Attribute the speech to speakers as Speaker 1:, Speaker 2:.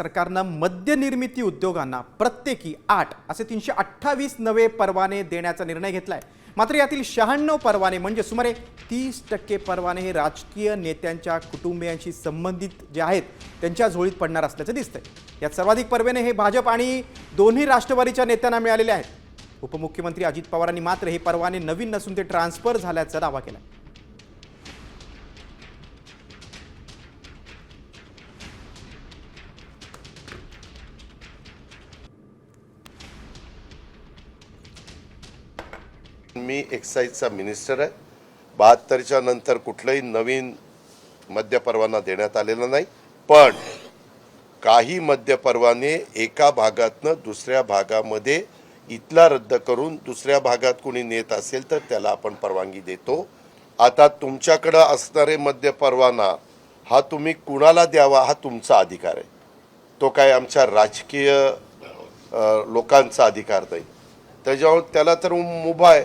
Speaker 1: सरकारनं मद्यनिर्मिती उद्योगांना प्रत्येकी आठ असे तीनशे अठ्ठावीस नवे परवाने देण्याचा निर्णय घेतला आहे मात्र यातील शहाण्णव परवाने म्हणजे सुमारे तीस टक्के परवाने हे राजकीय नेत्यांच्या कुटुंबियांशी संबंधित जे आहेत त्यांच्या झोळीत पडणार असल्याचं दिसतंय. यात सर्वाधिक परवाने हे भाजप आणि दोन्ही राष्ट्रवादीच्या नेत्यांना मिळालेले आहेत. उपमुख्यमंत्री अजित पवारांनी मात्र हे परवाने नवीन नसून ते ट्रान्सफर झाल्याचा दावा केला
Speaker 2: मी एक्साईजचा मिनिस्टर आहे. बहात्तरच्या नंतर कुठलंही नवीन मद्य परवाना देण्यात आलेला नाही. पण काही मद्य परवाने एका भागातनं दुसऱ्या भागामध्ये इथला रद्द करून दुसऱ्या भागात कोणी नेत असेल तर त्याला आपण परवानगी देतो. आता तुमच्याकडं असणारे मद्य परवाना हा तुम्ही कुणाला द्यावा हा तुमचा अधिकार आहे. तो काय आमच्या राजकीय लोकांचा अधिकार नाही. त्याच्यामुळे त्याला तर मुभा आहे.